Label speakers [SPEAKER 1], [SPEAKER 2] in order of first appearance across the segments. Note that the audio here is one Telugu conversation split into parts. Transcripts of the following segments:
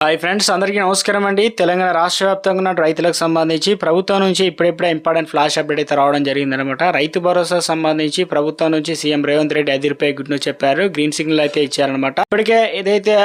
[SPEAKER 1] హాయ్ ఫ్రెండ్స్ అందరికీ నమస్కారం అండి. తెలంగాణ రాష్ట్ర వ్యాప్తంగా ఉన్న రైతులకు సంబంధించి ప్రభుత్వం నుంచి ఇప్పుడిప్పుడే ఇంపార్టెంట్ ఫ్లాష్ అప్డేట్ అయితే రావడం జరిగిందనమాట రైతు భరోసా సంబంధించి ప్రభుత్వం నుంచి సీఎం రేవంత్ రెడ్డి అదిరిపై గుడ్ న్యూస్ చెప్పారు. గ్రీన్ సిగ్నల్ అయితే ఇచ్చారనమాట ఇప్పటికే ఏదైతే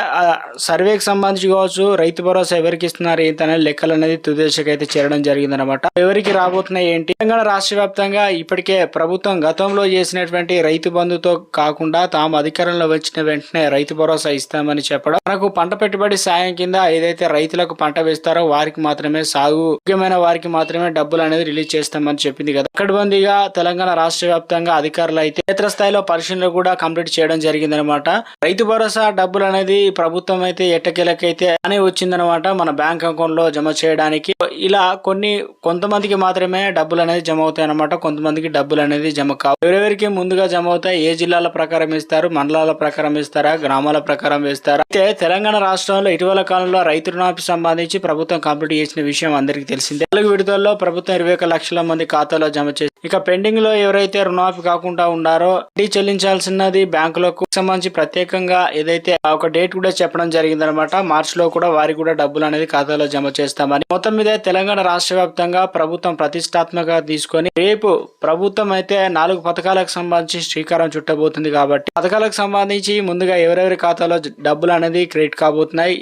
[SPEAKER 1] సర్వేకి సంబంధించి కావచ్చు రైతు భరోసా ఎవరికి ఇస్తున్నారు ఏంటనే లెక్కలు అనేది తుదేశకు అయితే చేరడం జరిగిందనమాట ఎవరికి రాబోతున్నాయి ఏంటి? తెలంగాణ రాష్ట్ర వ్యాప్తంగా ఇప్పటికే ప్రభుత్వం గతంలో చేసినటువంటి రైతు బంధుతో కాకుండా తాము అధికారంలో వచ్చిన వెంటనే రైతు భరోసా ఇస్తామని చెప్పడం. మనకు పంట పెట్టుబడి సాయం కింద ఏదైతే రైతులకు పంట వేస్తారో వారికి మాత్రమే సాగు ముఖ్యమైన వారికి మాత్రమే డబ్బులు అనేది రిలీజ్ చేస్తామని చెప్పింది కదా. అక్కడబందీగా తెలంగాణ రాష్ట్ర వ్యాప్తంగా అధికారులు అయితే క్షేత్రస్థాయిలో పరిశీలన కూడా కంప్లీట్ చేయడం జరిగిందనమాట రైతు భరోసా డబ్బులు అనేది ప్రభుత్వం అయితే ఎట్టకేలకైతే అని వచ్చిందనమాట మన బ్యాంక్ అకౌంట్లో జమ చేయడానికి. ఇలా కొన్ని కొంతమందికి మాత్రమే డబ్బులు అనేది జమ అవుతాయి అనమాట కొంతమందికి డబ్బులు అనేది జమ కావు. ఎవరెవరికి ముందుగా జమ అవుతాయి? ఏ జిల్లాల ప్రకారం ఇస్తారు? మండలాల ప్రకారం ఇస్తారా? గ్రామాల ప్రకారం వేస్తారా? అయితే తెలంగాణ రాష్ట్రంలో ఇటీవల కాలంలో రైతు రుణానికి సంబంధించి ప్రభుత్వం కంప్లీట్ చేసిన విషయం అందరికీ తెలిసిందే. నాలుగు విడుదలలో ప్రభుత్వం ఇరవై ఒక లక్షల మంది ఖాతాలో జమ చేసి ఇక పెండింగ్లో ఎవరైతే రుణమాఫీ కాకుండా ఉన్నారో వడ్డీ చెల్లించాల్సినది బ్యాంకులకు సంబంధించి ప్రత్యేకంగా ఏదైతే ఒక డేట్ కూడా చెప్పడం జరిగిందనమాట మార్చ్లో కూడా వారికి కూడా డబ్బులు అనేది ఖాతాలో జమ చేస్తామని. మొత్తం మీద తెలంగాణ రాష్ట్ర వ్యాప్తంగా ప్రభుత్వం ప్రతిష్టాత్మక తీసుకొని రేపు ప్రభుత్వం అయితే నాలుగు పథకాలకు సంబంధించి శ్రీకారం చుట్టబోతుంది కాబట్టి పథకాలకు సంబంధించి ముందుగా ఎవరెవరి ఖాతాలో డబ్బులు అనేది క్రెడిట్ కాబోతున్నాయి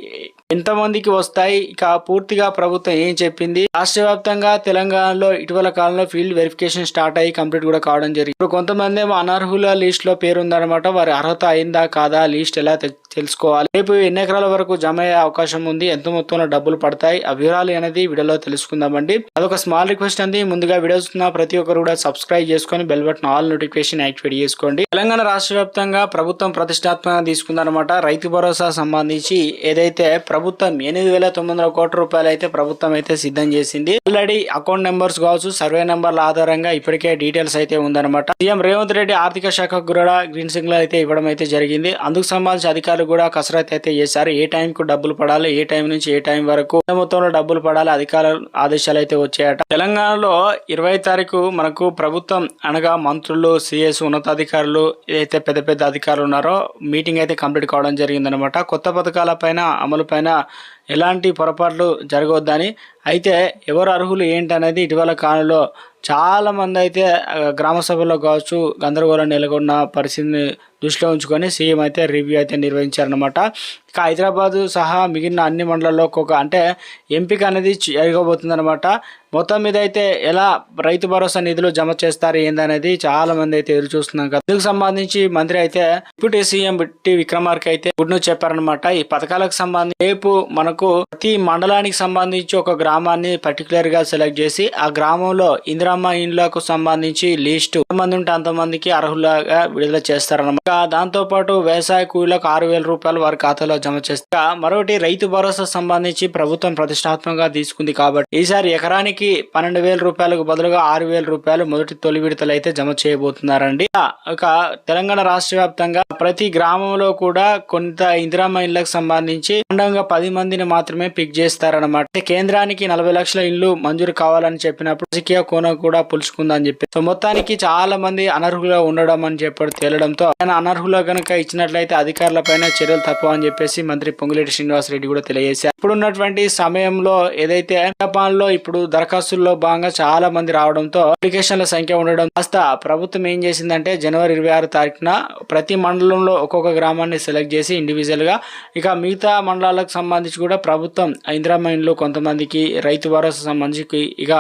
[SPEAKER 1] ఎంతమందికి వస్తాయి. ఇక పూర్తిగా ప్రభుత్వం ఏం చెప్పింది? రాష్ట్ర వ్యాప్తంగా తెలంగాణలో ఇటీవల కాలంలో ఫీల్డ్ వెరిఫికేషన్ స్టార్ట్ అయ్యి కంప్లీట్ కూడా కావడం జరిగింది. ఇప్పుడు కొంతమంది ఏమో అనర్హుల లిస్ట్లో పేరు ఉందన్నమాట వారి అర్హత అయిందా కాదా? లిస్ట్ ఎలా తెలుసుకోవాలి? రేపు ఎన్ని ఎకరాల వరకు జమ అయ్యే అవకాశం ఉంది? ఎంత మొత్తంలో డబ్బులు పడతాయి? ఆ వివరాలు అనేది వీడియోలో తెలుసుకుందామండి. అదొక స్మాల్ రిక్వెస్ట్ అండి. ముందుగా వీడియోస్ ఉన్న ప్రతి ఒక్కరు కూడా సబ్స్క్రైబ్ చేసుకొని bell button all notification activate చేసుకోండి. తెలంగాణ రాష్ట్ర వ్యాప్తంగా ప్రభుత్వం ప్రతిష్టాత్మకంగా తీసుకుందనమాట రైతు భరోసా సంబంధించి ఏదైతే ప్రభుత్వం ప్రభుత్వం ఎనిమిది వేల తొమ్మిది వందల కోట్ల రూపాయలు అయితే ప్రభుత్వం అయితే సిద్ధం చేసింది. ఆల్రెడీ అకౌంట్ నెంబర్స్ కావచ్చు సర్వే నెంబర్ల ఆధారంగా ఇప్పటికే డీటెయిల్స్ అయితే ఉందన్నమాట. సీఎం రేవంత్ రెడ్డి ఆర్థిక శాఖకు కూడా గ్రీన్ సిగ్నల్ అయితే ఇవ్వడం అయితే జరిగింది. అందుకు సంబంధించి అధికారులు కూడా కసరత్తు అయితే చేశారు. ఏ టైంకు డబ్బులు పడాలి ఏ టైం నుంచి ఏ టైం వరకు మొత్తంలో డబ్బులు పడాలి అధికారులు ఆదేశాలు అయితే వచ్చాయట. తెలంగాణలో ఇరవై తారీఖు మనకు ప్రభుత్వం అనగా మంత్రులు సిఎస్ ఉన్నతాధికారులు ఏదైతే పెద్ద పెద్ద అధికారులు ఉన్నారో మీటింగ్ అయితే కంప్లీట్ కావడం జరిగిందనమాట కొత్త పథకాల పైన అమలు పైన 那 ఎలాంటి పొరపాట్లు జరగవద్దని. అయితే ఎవరు అర్హులు ఏంటనేది ఇటీవల కాలంలో చాలా మంది అయితే గ్రామ సభలో కావచ్చు గందరగోళం నెలకొన్న పరిస్థితిని దృష్టిలో ఉంచుకొని సీఎం అయితే రివ్యూ అయితే నిర్వహించారనమాట ఇక హైదరాబాద్ సహా మిగిలిన అన్ని మండలాల్లో ఒక్కొక్క అంటే ఎంపిక అనేది జరగబోతుందనమాట మొత్తం మీద అయితే ఎలా రైతు భరోసా నిధులు జమ చేస్తారు ఏందనేది చాలా మంది అయితే ఎదురు చూస్తున్నాం కదా. ఇందుకు సంబంధించి మంత్రి అయితే డిప్యూటీ సీఎం టి. విక్రమార్క అయితే గుడ్ చెప్పారనమాట ఈ పథకాలకు సంబంధించి రేపు మనకు ప్రతి మండలానికి సంబంధించి ఒక గ్రామాన్ని పర్టికులర్గా సెలెక్ట్ చేసి ఆ గ్రామంలో ఇందిరమ్మ ఇండ్లకు సంబంధించి లిస్ట్ మంది ఉంటే అంతమందికి అర్హులుగా విడుదల చేస్తారన్నమాట. దాంతో పాటు వ్యవసాయ కూలీలకు ఆరు వేల రూపాయలు వారి ఖాతాలో జమ చేస్తా. మరొకటి రైతు భరోసా సంబంధించి ప్రభుత్వం ప్రతిష్టాత్మకంగా తీసుకుంది కాబట్టి ఈసారి ఎకరానికి పన్నెండు వేల రూపాయలకు బదులుగా ఆరు వేల రూపాయలు మొదటి తొలి విడతలు అయితే జమ చేయబోతున్నారండి. ఒక తెలంగాణ రాష్ట్ర వ్యాప్తంగా ప్రతి గ్రామంలో కూడా కొంత ఇందిరామ్మ ఇళ్ళకు సంబంధించి అండంగా పది మందిని మాత్రమే పిక్ చేస్తారన్నమాట. కేంద్రానికి నలభై లక్షల ఇల్లు మంజూరు కావాలని చెప్పినప్పుడు రాజకీయ కోణం కూడా పులుచుకుందని చెప్పి సో మొత్తానికి చాలా మంది అనర్హులుగా ఉండడం అని చెప్పి తేలడంతో ఆయన అనర్హులు కనుక ఇచ్చినట్లయితే అధికారుల పైన చర్యలు తప్పవని చెప్పేసి మంత్రి పొంగులేటి శ్రీనివాస్ రెడ్డి కూడా తెలియజేశారు. ఇప్పుడు ఉన్నటువంటి సమయంలో ఏదైతే జపాన్లో ఇప్పుడు దరఖాస్తుల్లో భాగంగా చాలా మంది రావడంతో అప్లికేషన్ల సంఖ్య ఉండడం కాస్త ప్రభుత్వం ఏం చేసిందంటే జనవరి ఇరవై ఆరు తారీఖున ప్రతి మండలంలో ఒక్కొక్క గ్రామాన్ని సెలెక్ట్ చేసి ఇండివిజువల్గా ఇక మిగతా మండలాలకు సంబంధించి కూడా ప్రభుత్వం ఇందిరామ్మ కొంతమందికి రైతు భరోసా సంబంధించి ఇక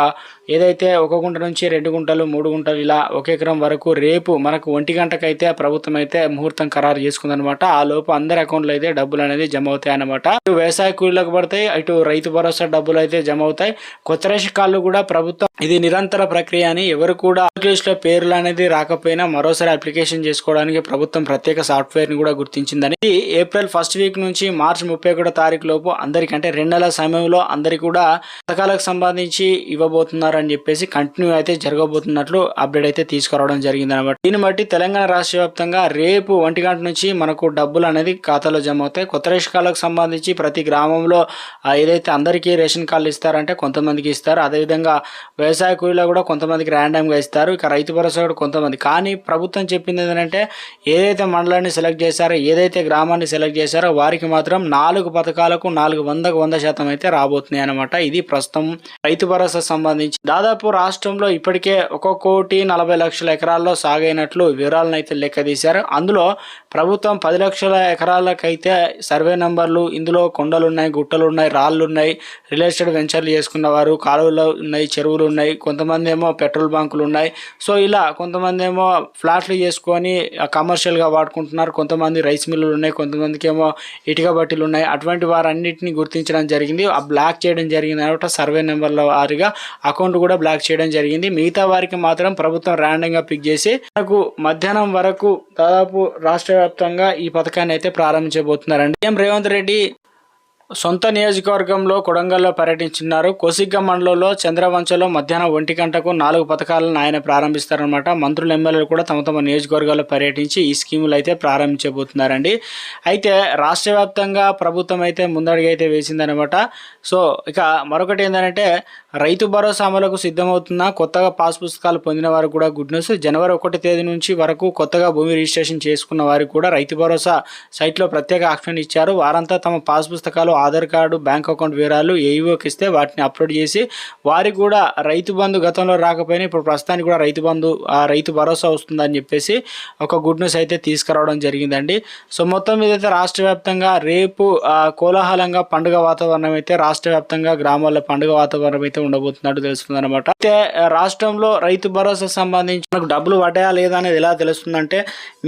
[SPEAKER 1] ఏదైతే ఒక గుంట నుంచి రెండు గుంటలు మూడు గుంటలు ఇలా ఒక ఎకరం వరకు రేపు మనకు ఒంటి గంటకైతే ప్రభుత్వం అయితే ముహూర్తం ఖరారు చేసుకుందనమాట. ఆ లోపు అందరి అకౌంట్లో అయితే డబ్బులు అనేది జమ అవుతాయి అనమాట ఇటు వ్యవసాయ కూలీలకు పడతాయి ఇటు రైతు భరోసా డబ్బులు అయితే జమ అవుతాయి. కొత్త రేషన్ కార్డులు కూడా ప్రభుత్వం ఇది నిరంతర ప్రక్రియ అని ఎవరు కూడా లిస్ట్ పేర్లు అనేది రాకపోయినా మరోసారి అప్లికేషన్ చేసుకోవడానికి ప్రభుత్వం ప్రత్యేక సాఫ్ట్వేర్ని కూడా గుర్తించిందని. ఇది ఏప్రిల్ ఫస్ట్ వీక్ నుంచి మార్చి ముప్పై ఒకటో తారీఖు లోపు అందరికి అంటే రెండు నెలల సమయంలో అందరికీ కూడా పథకాలకు సంబంధించి ఇవ్వబోతున్నారు అని చెప్పేసి కంటిన్యూ అయితే జరగబోతున్నట్లు అప్డేట్ అయితే తీసుకురావడం జరిగింది అనమాట దీన్ని బట్టి తెలంగాణ రాష్ట్ర వ్యాప్తంగా రేపు ఒంటి గంట నుంచి మనకు డబ్బులు అనేది ఖాతాలో జమ అవుతాయి. కొత్త రేషన్ కార్డులకు సంబంధించి ప్రతి గ్రామంలో ఏదైతే అందరికీ రేషన్ కార్డులు ఇస్తారంటే కొంతమందికి ఇస్తారు. అదేవిధంగా వ్యవసాయ కూలీలో కూడా కొంతమందికి ర్యాండమ్గా ఇస్తారు. ఇక రైతు భరోసా కూడా కొంతమంది. కానీ ప్రభుత్వం చెప్పింది ఏంటంటే ఏదైతే మండలాన్ని సెలెక్ట్ చేశారో ఏదైతే గ్రామాన్ని సెలెక్ట్ చేశారో వారికి మాత్రం నాలుగు పథకాలకు నాలుగు వందకు వంద శాతం అయితే రాబోతున్నాయి అనమాట ఇది ప్రస్తుతం రైతు భరోసా సంబంధించి. దాదాపు రాష్ట్రంలో ఇప్పటికే ఒక కోటి నలభై లక్షల ఎకరాల్లో సాగైనట్లు వివరాలను అయితే లెక్క తీశారు. అందులో ప్రభుత్వం పది లక్షల ఎకరాలకైతే సర్వే నంబర్లు ఇందులో కొండలు ఉన్నాయి గుట్టలు ఉన్నాయి రాళ్ళు ఉన్నాయి రియల్ ఎస్టేట్ వెంచర్లు చేసుకున్న వారు కాలువలు ఉన్నాయి చెరువులు ఉన్నాయి కొంతమంది ఏమో పెట్రోల్ బంకులు ఉన్నాయి సో ఇలా కొంతమంది ఏమో ఫ్లాట్లు చేసుకొని కమర్షియల్గా వాడుకుంటున్నారు. కొంతమంది రైస్ మిల్లులు ఉన్నాయి కొంతమందికి ఏమో ఇటుక బట్టీలు ఉన్నాయి. అటువంటి వారన్నిటిని గుర్తించడం జరిగింది. ఆ బ్లాక్ చేయడం జరిగింది అనమాట సర్వే నెంబర్ల వారిగా. అకౌంట్ కూడా బ్లాక్ చేయడం జరిగింది. మిగతా వారికి మాత్రం ప్రభుత్వం ర్యాండంగా పిక్ చేసి మనకు మధ్యాహ్నం వరకు దాదాపు రాష్ట్ర వ్యాప్తంగా ఈ పథకాన్ని అయితే ప్రారంభించబోతున్నారండి. సీఎం రేవంత్ రెడ్డి సొంత నియోజకవర్గంలో కొడంగల్లో పర్యటించున్నారు కోసిగ్గ మండలంలో చంద్రవంచలో మధ్యాహ్నం ఒంటి గంటకు నాలుగు పథకాలను ఆయన ప్రారంభిస్తారనమాట మంత్రులు ఎమ్మెల్యేలు కూడా తమ తమ నియోజకవర్గాల్లో పర్యటించి ఈ స్కీములు అయితే ప్రారంభించబోతున్నారండి. అయితే రాష్ట్ర వ్యాప్తంగా ప్రభుత్వం అయితే ముందడుగైతే వేసిందనమాట సో ఇక మరొకటి ఏంటంటే రైతు భరోసా అమలుకు సిద్ధమవుతున్న కొత్తగా పాస్ పుస్తకాలు పొందిన వారు కూడా గుడ్ న్యూస్. జనవరి ఒకటి తేదీ నుంచి వరకు కొత్తగా భూమి రిజిస్ట్రేషన్ చేసుకున్న వారికి కూడా రైతు భరోసా సైట్లో ప్రత్యేక ఆప్షన్ ఇచ్చారు. వారంతా తమ పాస్ పుస్తకాలు ఆధార్ కార్డు బ్యాంక్ అకౌంట్ వివరాలు ఏఈఓకి ఇస్తే వాటిని అప్లోడ్ చేసి వారికి కూడా రైతు బంధు గతంలో రాకపోయినా ఇప్పుడు ప్రస్తుతానికి కూడా రైతు బంధు రైతు భరోసా వస్తుందని చెప్పేసి ఒక గుడ్ న్యూస్ అయితే తీసుకురావడం జరిగిందండి. సో మొత్తం మీద అయితే రాష్ట్ర వ్యాప్తంగా రేపు కోలాహలంగా పండుగ వాతావరణం అయితే రాష్ట్ర వ్యాప్తంగా గ్రామాల్లో పండుగ వాతావరణం అయితే ఉండబోతున్నట్టు తెలుస్తుంది అనమాట అయితే రాష్ట్రంలో రైతు భరోసా సంబంధించి మనకు డబ్బులు పడ్డాయా లేదా అనేది ఎలా తెలుస్తుందంటే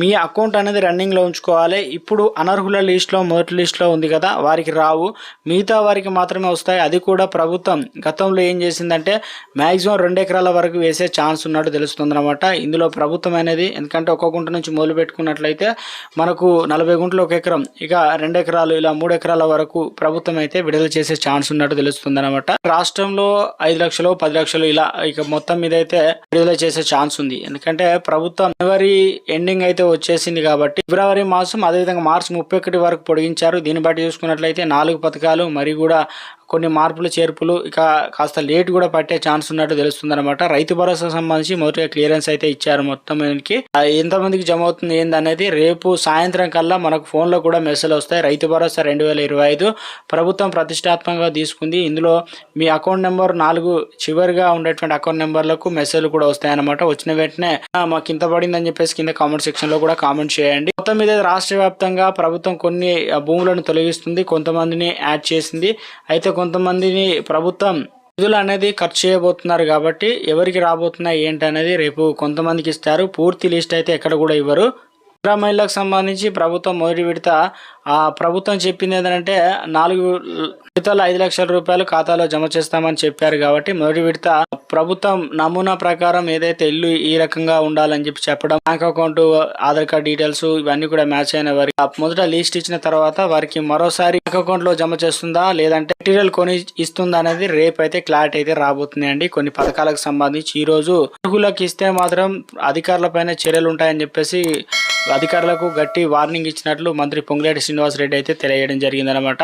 [SPEAKER 1] మీ అకౌంట్ అనేది రన్నింగ్లో ఉంచుకోవాలి. ఇప్పుడు అనర్హుల లిస్ట్లో మొదటి లిస్ట్లో ఉంది కదా వారికి రావు. మిగతా వారికి మాత్రమే వస్తాయి. అది కూడా ప్రభుత్వం గతంలో ఏం చేసిందంటే మ్యాక్సిమం రెండు ఎకరాల వరకు వేసే ఛాన్స్ ఉన్నట్టు తెలుస్తుంది అనమాట ఇందులో ప్రభుత్వం అనేది ఎందుకంటే ఒక గుంట నుంచి మొదలు పెట్టుకున్నట్లయితే మనకు నలభై గుంటలు ఒక ఎకరం ఇక రెండు ఎకరాలు ఇలా మూడు ఎకరాల వరకు ప్రభుత్వం అయితే విడుదల చేసే ఛాన్స్ ఉన్నట్టు తెలుస్తుంది అనమాట రాష్ట్రంలో ఐదు లక్షలు పది లక్షలు ఇలా ఇక మొత్తం మీద అయితే విడుదల చేసే ఛాన్స్ ఉంది. ఎందుకంటే ప్రభుత్వం జనవరి ఎండింగ్ అయితే వచ్చేసింది కాబట్టి ఫిబ్రవరి మాసం అదేవిధంగా మార్చి ముప్పై ఒకటి వరకు పొడిగించారు. దీన్ని బట్టి చూసుకున్నట్లయితే నాలుగు పథకాలు మరి కూడా కొన్ని మార్పులు చేర్పులు ఇక కాస్త లేట్ కూడా పట్టే ఛాన్స్ ఉన్నట్టు తెలుస్తుంది అనమాట రైతు భరోసా సంబంధించి మొదటిగా క్లియరెన్స్ అయితే ఇచ్చారు మొత్తం దీనికి ఎంతమందికి జమ అవుతుంది ఏందనేది రేపు సాయంత్రం కల్లా మనకు ఫోన్లో కూడా మెసేజ్ వస్తాయి. రైతు భరోసా రెండు వేల ఇరవై ఐదు ప్రభుత్వం ప్రతిష్టాత్మకంగా తీసుకుంది. ఇందులో మీ అకౌంట్ నెంబర్ నాలుగు చివరిగా ఉండేటువంటి అకౌంట్ నెంబర్లకు మెసేజ్లు కూడా వస్తాయి అనమాట వచ్చిన వెంటనే మాకు ఇంత పడిందని చెప్పేసి కింద కామెంట్ సెక్షన్లో కూడా కామెంట్ చేయండి. మొత్తం మీద రాష్ట్ర వ్యాప్తంగా ప్రభుత్వం కొన్ని భూములను తొలగిస్తుంది కొంతమందిని యాడ్ చేసింది. అయితే కొంతమందిని ప్రభుత్వం నిధులు అనేది ఖర్చు చేయబోతున్నారు కాబట్టి ఎవరికి రాబోతున్నాయి ఏంటి అనేది రేపు కొంతమందికి ఇస్తారు. పూర్తి లిస్ట్ అయితే ఎక్కడ కూడా ఇవ్వరు. ముద్రా మహిళలకు సంబంధించి ప్రభుత్వం మొదటి విడత ఆ ప్రభుత్వం చెప్పింది ఏంటంటే నాలుగు విడతలు ఐదు లక్షల రూపాయలు ఖాతాలో జమ చేస్తామని చెప్పారు కాబట్టి మొదటి విడత ప్రభుత్వం నమూనా ప్రకారం ఏదైతే ఇల్లు ఈ రకంగా ఉండాలని చెప్పి చెప్పడం bank account Aadhaar card details ఇవన్నీ కూడా మ్యాచ్ అయిన వారికి మొదట లిస్ట్ ఇచ్చిన తర్వాత వారికి మరోసారి బ్యాంక్ అకౌంట్లో జమ చేస్తుందా లేదంటే మెటీరియల్ కొని ఇస్తుందా అనేది రేపు అయితే క్లారిటీ అయితే రాబోతున్నాయండి. కొన్ని పథకాలకు సంబంధించి ఈ రోజు అర్హులకు ఇస్తే మాత్రం అధికారుల పైన చర్యలు ఉంటాయని చెప్పేసి అధికారులకు గట్టి వార్నింగ్ ఇచ్చినట్లు మంత్రి పొంగులేటి శ్రీనివాస్ రెడ్డి అయితే తెలియజేయడం జరిగిందనమాట